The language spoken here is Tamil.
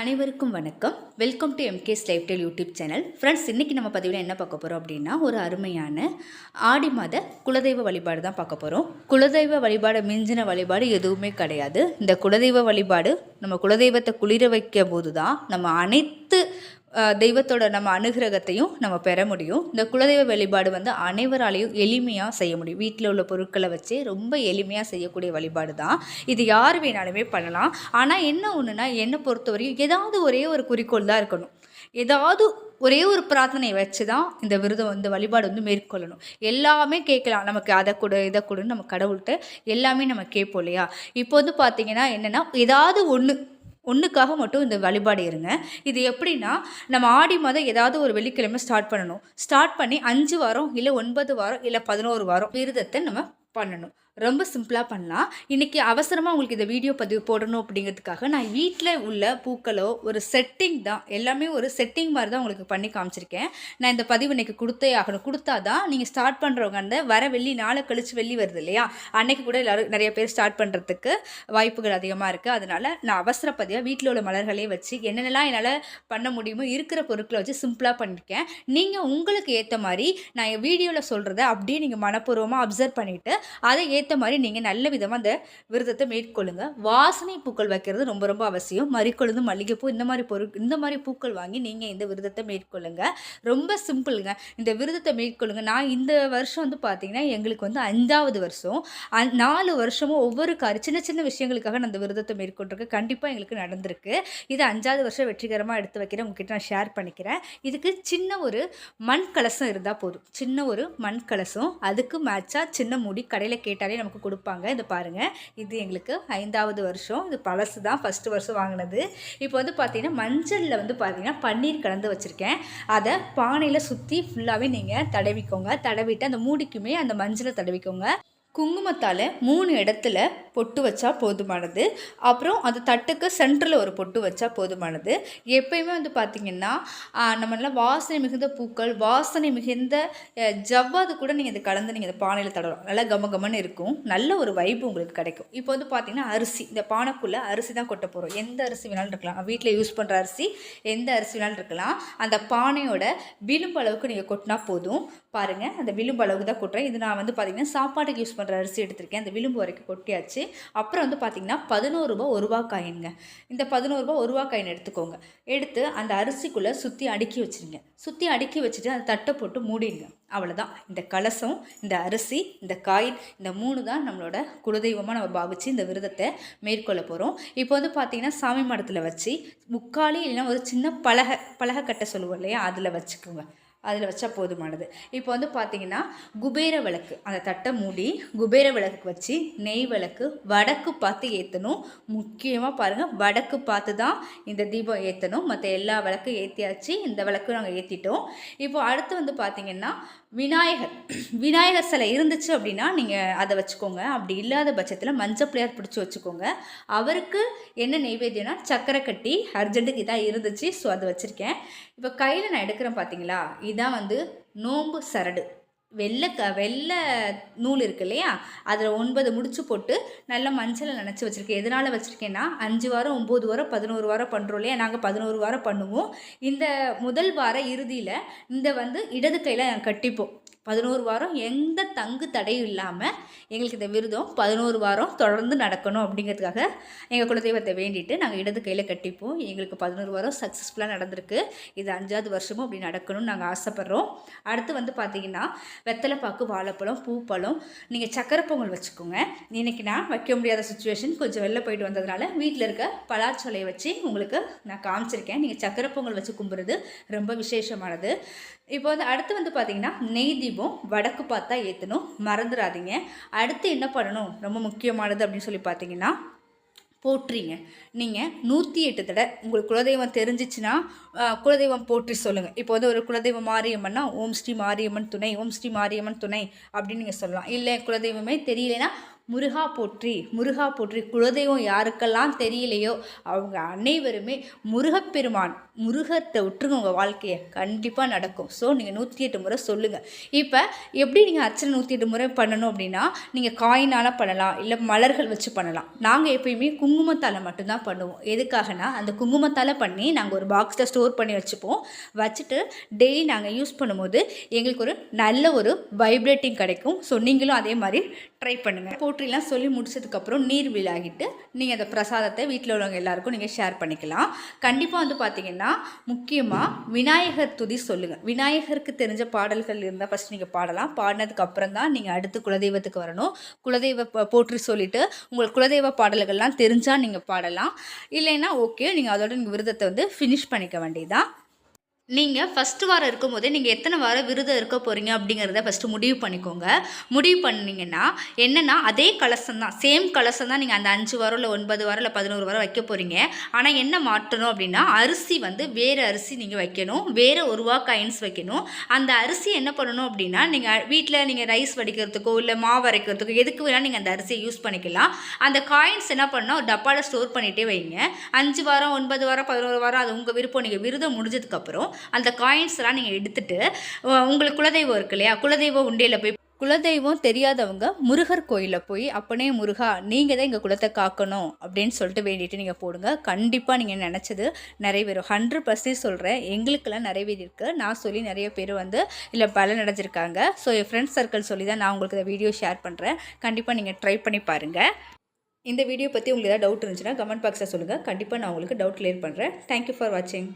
அனைவருக்கும் வணக்கம். Welcome to MK's life style YouTube channel friends இன்றைக்கி நம்ம பதிவில் என்ன பார்க்க போகிறோம் அப்படின்னா ஒரு அருமையான ஆடி மாத குலதெய்வ வழிபாடு தான் பார்க்க போகிறோம் குலதெய்வ வழிபாடு மிஞ்சின வழிபாடு எதுவுமே கிடையாது. இந்த குலதெய்வ வழிபாடு நம்ம குலதெய்வத்தை குளிர வைக்கும் போது தான் நம்ம அனைத்து தெய்வத்தோட நம்ம அனுகிரகத்தையும் நம்ம பெற முடியும். இந்த குலதெய்வ வழிபாடு வந்து அனைவராலையும் எளிமையாக செய்ய முடியும். வீட்டில் உள்ள பொருட்களை வச்சு ரொம்ப எளிமையாக செய்யக்கூடிய வழிபாடு தான். இது யார் வேணாலுமே பண்ணலாம். ஆனால் என்ன ஒன்றுனா என்னை பொறுத்தவரையும் ஏதாவது ஒரே ஒரு குறிக்கோள் தான் இருக்கணும். ஏதாவது ஒரே ஒரு பிரார்த்தனையை வச்சு தான் இந்த விரதம் வந்து வழிபாடு வந்து மேற்கொள்ளணும். எல்லாமே கேட்கலாம். நமக்கு அதை கொடு இதை கொடுன்னு நம்ம கடவுள்கிட்ட எல்லாமே நம்ம கேட்போம் இல்லையா? இப்போ வந்து பார்த்தீங்கன்னா என்னென்னா ஏதாவது ஒன்று ஒன்றுக்காக மட்டும் இந்த வழிபாடு இருங்க. இது எப்படின்னா நம்ம ஆடி மாதம் ஏதாவது ஒரு வெள்ளிக்கிழமை ஸ்டார்ட் பண்ணணும். ஸ்டார்ட் பண்ணி அஞ்சு வாரம் இல்லை ஒன்பது வாரம் இல்லை பதினோரு வாரம் விரதத்தை நம்ம பண்ணணும். ரொம்ப சிம்பிளாக பண்ணலாம். இன்றைக்கி அவசரமாக உங்களுக்கு இந்த வீடியோ பதிவு போடணும் அப்படிங்கிறதுக்காக நான் வீட்டில் உள்ள பூக்களோ ஒரு செட்டிங் தான் எல்லாமே ஒரு செட்டிங் மாதிரி தான் உங்களுக்கு பண்ணி காமிச்சிருக்கேன். நான் இந்த பதிவு இன்றைக்கி கொடுத்தே ஆகணும். கொடுத்தா தான் நீங்கள் ஸ்டார்ட் பண்ணுறவங்க அந்த வர வெள்ளி நாளை கழிச்சு வெள்ளி வருது இல்லையா? அன்னைக்கு கூட எல்லோரும் நிறைய பேர் ஸ்டார்ட் பண்ணுறதுக்கு வாய்ப்புகள் அதிகமாக இருக்குது அதனால் நான் அவசர பதிவாக வீட்டில் உள்ள மலர்களே வச்சு என்னென்னலாம் என்னால் பண்ண முடியுமோ இருக்கிற பொருட்களை வச்சு சிம்பிளாக பண்ணியிருக்கேன் நீங்கள் உங்களுக்கு ஏற்ற மாதிரி நான் என் வீடியோவில் சொல்கிறத அப்படியே நீங்கள் மனப்பூர்வமாக அப்சர்வ் பண்ணிவிட்டு அதை ஏற்ற ஏற்ற மாதிரி நீங்கள் நல்ல விதமாக அந்த விரதத்தை மேற்கொள்ளுங்க. வாசனை பூக்கள் வைக்கிறது ரொம்ப ரொம்ப அவசியம். மறிக்கொழுந்து மல்லிகைப்பூ இந்த மாதிரி பொருள் இந்த மாதிரி பூக்கள் வாங்கி நீங்கள் இந்த விரதத்தை மேற்கொள்ளுங்க. ரொம்ப சிம்பிளுங்க. இந்த விரதத்தை மேற்கொள்ளுங்க. நான் இந்த வருஷம் வந்து பார்த்தீங்கன்னா எங்களுக்கு வந்து அஞ்சாவது வருஷம். அந் நாலு வருஷமும் ஒவ்வொரு கார் சின்ன சின்ன விஷயங்களுக்காக நான் இந்த விரதத்தை மேற்கொண்டிருக்கேன். கண்டிப்பாக எங்களுக்கு நடந்திருக்கு. இது அஞ்சாவது வருஷம் வெற்றிகரமாக எடுத்து வைக்கிறேன். உங்ககிட்ட நான் ஷேர் பண்ணிக்கிறேன். இதுக்கு சின்ன ஒரு மண் கலசம் இருந்தால் போதும். சின்ன ஒரு மண் கலசம். அதுக்கு மேட்சாக சின்ன முடி கடையில் கேட்டாலே நமக்கு கொடுப்பாங்க. இது பாருங்கள் இது எங்களுக்கு ஐந்தாவது வருஷம். இது பழசு தான். ஃபஸ்ட்டு வருஷம் வாங்கினது. இப்போ வந்து பார்த்தீங்கன்னா மஞ்சளில் வந்து பார்த்தீங்கன்னா பன்னீர் கலந்து வச்சுருக்கேன். அதை பானையில் சுற்றி ஃபுல்லாகவே நீங்கள் தடவிக்கோங்க. தடவிட்டு அந்த மூடிக்குமே அந்த மஞ்சளை தடவிக்கோங்க. குங்குமத்தால் மூணு இடத்துல பொட்டு வச்சா போதுமானது. அப்புறம் அந்த தட்டுக்கு சென்டரில் ஒரு பொட்டு வச்சா போதுமானது. எப்பயுமே வந்து பார்த்திங்கன்னா நம்ம நல்லா வாசனை மிகுந்த பூக்கள் வாசனை மிகுந்த ஜவ்வாது கூட நீங்கள் இதை கலந்து நீங்கள் இந்த பானையில் தடவலாம். நல்லா கம கமன்னு இருக்கும். நல்ல ஒரு வைப்பு உங்களுக்கு கிடைக்கும். இப்போ வந்து பார்த்திங்கன்னா அரிசி. இந்த பானைக்குள்ளே அரிசி தான் கொட்ட போகிறோம் எந்த அரிசி வேணாலும் இருக்கலாம். வீட்டில் யூஸ் பண்ணுற அரிசி எந்த அரிசி வேணாலும் இருக்கலாம். அந்த பானையோட விளிம்பு அளவுக்கு நீங்கள் கொட்டினா போதும். பாருங்கள் அந்த விளிம்பு அளவுக்கு தான் கொட்டுறேன். இது நான் வந்து பார்த்திங்கன்னா சாப்பாட்டுக்கு யூஸ் பண்ணுற அரிசி எடுத்திருக்கேன். அந்த விளிம்பு வரைக்கும் கொட்டியாச்சு. அப்புறம் வந்து பார்த்திங்கன்னா பதினோரு ரூபா ஒரு ரூபா காயின்ங்க. இந்த பதினோரு ரூபா ஒரு ரூபா காயின் எடுத்துக்கோங்க. எடுத்து அந்த அரிசிக்குள்ளே சுற்றி அடுக்கி வச்சிருங்க. சுற்றி அடுக்கி வச்சுட்டு அந்த தட்டை போட்டு மூடிடுங்க. அவ்வளோதான் இந்த கலசம் இந்த அரிசி இந்த காயின் இந்த மூணு தான் நம்மளோட குலதெய்வமாக நம்ம பாவிச்சு இந்த விரதத்தை மேற்கொள்ள போகிறோம் இப்போ வந்து பார்த்திங்கன்னா சாமி மடத்தில் வச்சு முக்காலி இல்லைன்னா ஒரு சின்ன பலகை பலகை கட்டை சொல்லுவோம் இல்லையா? அதில் வச்சுக்கோங்க. அதில் வச்சா போதுமானது. இப்போ வந்து பார்த்தீங்கன்னா குபேர விளக்கு அந்த தட்டை மூடி குபேர விளக்கு வச்சு நெய் விளக்கு வடக்கு பார்த்து ஏற்றணும் முக்கியமாக பாருங்கள் வடக்கு பார்த்து தான் இந்த தீபம் ஏற்றணும் மற்ற எல்லா விளக்கும் ஏற்றியாச்சு இந்த விளக்கும் நாங்கள் ஏற்றிட்டோம் இப்போ அடுத்து வந்து பார்த்திங்கன்னா விநாயகர். விநாயகர் சிலை இருந்துச்சு அப்படின்னா நீங்கள் அதை வச்சுக்கோங்க. அப்படி இல்லாத பட்சத்தில் மஞ்சள் பிள்ளையார் பிடிச்சி வச்சுக்கோங்க. அவருக்கு என்ன நெய்வேத்தியம்னா சக்கரை கட்டி அர்ஜென்ட்டுக்கு இதாக இருந்துச்சு ஸோ அதை வச்சுருக்கேன். இப்போ கையில் நான் எடுக்கிறேன் பார்த்தீங்களா இதான் வந்து நோம்பு சரடு. வெள்ளை க வெள்ளை நூல் இருக்கு இல்லையா? அதில் ஒன்பது முடிச்சு போட்டு நல்லா மஞ்சளில் நினச்சி வச்சுருக்கேன். எதனால் வச்சுருக்கேன்னா அஞ்சு வாரம் ஒம்பது வாரம் பதினோரு வாரம் பண்ணுறோம் இல்லையா? நாங்கள் பதினோரு வாரம் பண்ணுவோம். இந்த முதல் வார இறுதியில் இந்த வந்து இடது கையில் கட்டிப்போம். பதினோரு வாரம் எந்த தங்கு தடையும் இல்லாமல் எங்களுக்கு இந்த விரதம் பதினோரு வாரம் தொடர்ந்து நடக்கணும் அப்படிங்கிறதுக்காக எங்கள் குலதெய்வத்தை வேண்டிட்டு நாங்கள் இடது கையில் கட்டிப்போம். எங்களுக்கு பதினோரு வாரம் சக்ஸஸ்ஃபுல்லாக நடந்திருக்கு. இது அஞ்சாவது வருஷமும் அப்படி நடக்கணும்னு நாங்கள் ஆசைப்பட்றோம். அடுத்து வந்து பார்த்தீங்கன்னா வெத்தலைப்பாக்கு வாழைப்பழம் பூப்பழம் நீங்கள் சக்கரை பொங்கல் வச்சுக்கோங்க. இன்னைக்கு நான் வைக்க முடியாத சுச்சுவேஷன் கொஞ்சம் வெளில போயிட்டு வந்ததுனால வீட்டில் இருக்க பலாச்சொலையை வச்சு உங்களுக்கு நான் காமிச்சிருக்கேன். நீங்கள் சக்கரை பொங்கல் வச்சு கும்பிட்றது ரொம்ப விசேஷமானது. இப்போ வந்து அடுத்து வந்து பார்த்தீங்கன்னா நெய் தீபம். வடக்கு பார்த்தா ஏற்றணும் மறந்துடாதீங்க அடுத்து என்ன பண்ணணும்? ரொம்ப முக்கியமானது அப்படின்னு சொல்லி பார்த்தீங்கன்னா போற்றுங்க. நீங்கள் நூற்றி எட்டு தடவை உங்களுக்கு குலதெய்வம் தெரிஞ்சிச்சுன்னா குலதெய்வம் போற்றி சொல்லுங்கள் இப்போ வந்து ஒரு குலதெய்வம் மாரியம்மன்னா ஓம் ஸ்ரீ மாரியம்மன் துணை ஓம் ஸ்ரீ மாரியம்மன் துணை அப்படின்னு நீங்கள் சொல்லலாம். இல்லை குலதெய்வமே தெரியலனா முருகா போற்றி முருகா போற்றி. குலதெய்வம் யாருக்கெல்லாம் தெரியலையோ அவங்க அனைவருமே முருகப்பெருமான் முருகத்தை விட்டுருங்க உங்கள் வாழ்க்கையை. கண்டிப்பாக நடக்கும். ஸோ நீங்கள் நூற்றி எட்டு முறை சொல்லுங்கள் இப்போ எப்படி நீங்கள் அர்ச்சனை நூற்றி எட்டு முறை பண்ணணும் அப்படின்னா நீங்கள் காயினால் பண்ணலாம் இல்லை மலர்கள் வச்சு பண்ணலாம். நாங்கள் எப்பயுமே குங்குமத்தால் மட்டும்தான் பண்ணுவோம். எதுக்காகனா அந்த குங்குமத்தால் பண்ணி நாங்கள் ஒரு பாக்ஸில் ஸ்டோர் பண்ணி வச்சுப்போம். வச்சுட்டு டெய்லி நாங்கள் யூஸ் பண்ணும்போது எங்களுக்கு ஒரு நல்ல ஒரு வைப்ரேட்டிங் கிடைக்கும். ஸோ நீங்களும் அதே மாதிரி ட்ரை பண்ணுங்கள் போற்றிலாம் சொல்லி முடிச்சதுக்கப்புறம் நீர் விழாகிட்டு நீங்கள் அந்த பிரசாதத்தை வீட்டில் உள்ளவங்க எல்லாருக்கும் நீங்கள் ஷேர் பண்ணிக்கலாம். கண்டிப்பாக வந்து பார்த்தீங்கன்னா முக்கியமாக விநாயகர் துதி சொல்லுங்கள் விநாயகருக்கு தெரிஞ்ச பாடல்கள் இருந்தால் ஃபஸ்ட் நீங்கள் பாடலாம். பாடினதுக்கு அப்புறம் தான் நீங்கள் அடுத்து குலதெய்வத்துக்கு வரணும். குலதெய்வ போற்றி சொல்லிட்டு உங்களுக்கு குலதெய்வ பாடல்கள்லாம் தெரிஞ்சால் நீங்கள் பாடலாம். இல்லைன்னா ஓகே நீங்கள் அதோட நீங்கள் விரதத்தை வந்து ஃபினிஷ் பண்ணிக்க வேண்டியதான் நீங்கள் ஃபஸ்ட்டு வாரம் இருக்கும்போதே நீங்கள் எத்தனை வாரம் விரதம் இருக்க போகிறீங்க அப்படிங்கிறத ஃபஸ்ட்டு முடிவு பண்ணிக்கோங்க. முடிவு பண்ணிங்கன்னா என்னென்னா அதே கலசம் தான் சேம் கலசம் தான் நீங்கள் அந்த அஞ்சு வாரம் இல்லை ஒன்பது வாரம் இல்லை பதினோரு வாரம் வைக்க போகிறீங்க ஆனால் என்ன மாற்றணும் அப்படின்னா அரிசி வந்து வேறு அரிசி நீங்கள் வைக்கணும். வேறு ஒரு ரூபா காயின்ஸ் வைக்கணும். அந்த அரிசி என்ன பண்ணணும் அப்படின்னா நீங்கள் வீட்டில் நீங்கள் ரைஸ் வடிக்கிறதுக்கோ இல்லை மாவு அரைக்கிறதுக்கோ எதுக்கு வேணால் நீங்கள் அந்த அரிசியை யூஸ் பண்ணிக்கலாம். அந்த காயின்ஸ் என்ன பண்ணால் ஒரு டப்பாவில் ஸ்டோர் பண்ணிகிட்டே வைங்க. அஞ்சு வாரம் ஒன்பது வாரம் பதினோரு வாரம் அது உங்கள் விருப்பம். நீங்கள் விரதம் முடிஞ்சதுக்கப்புறம் அந்த காயின்ஸ்லாம் நீங்கள் எடுத்துகிட்டு உங்களுக்கு குலதெய்வம் இருக்கு இல்லையா? குலதெய்வ உண்டியில் போய் குலதெய்வம் தெரியாதவங்க முருகர் கோயிலில் போய் அப்பனே முருகா நீங்கள் தான் எங்கள் குலத்தை காக்கணும் அப்படின்னு சொல்லிட்டு வேண்டிட்டு நீங்கள் போடுங்க. கண்டிப்பாக நீங்கள் நினச்சது நிறைவேறும். ஹண்ட்ரட் பர்சன்ட் சொல்கிறேன் எங்களுக்கெல்லாம் நிறைவேறியிருக்கு நான் சொல்லி நிறைய பேர் வந்து இல்லை பலன் அடைஞ்சிருக்காங்க. ஸோ என் ஃப்ரெண்ட்ஸ் சர்க்கிள் சொல்லி தான் நான் உங்களுக்கு இந்த வீடியோ ஷேர் பண்ணுறேன் கண்டிப்பாக நீங்கள் ட்ரை பண்ணி பாருங்கள் இந்த வீடியோ பற்றி உங்களுக்கு ஏதாவது டவுட் இருந்துச்சுன்னா கமெண்ட் பாக்ஸில் சொல்லுங்கள் கண்டிப்பாக நான் உங்களுக்கு டவுட் கிளியர் பண்ணுறேன் தேங்க்யூ ஃபார் வாட்சிங்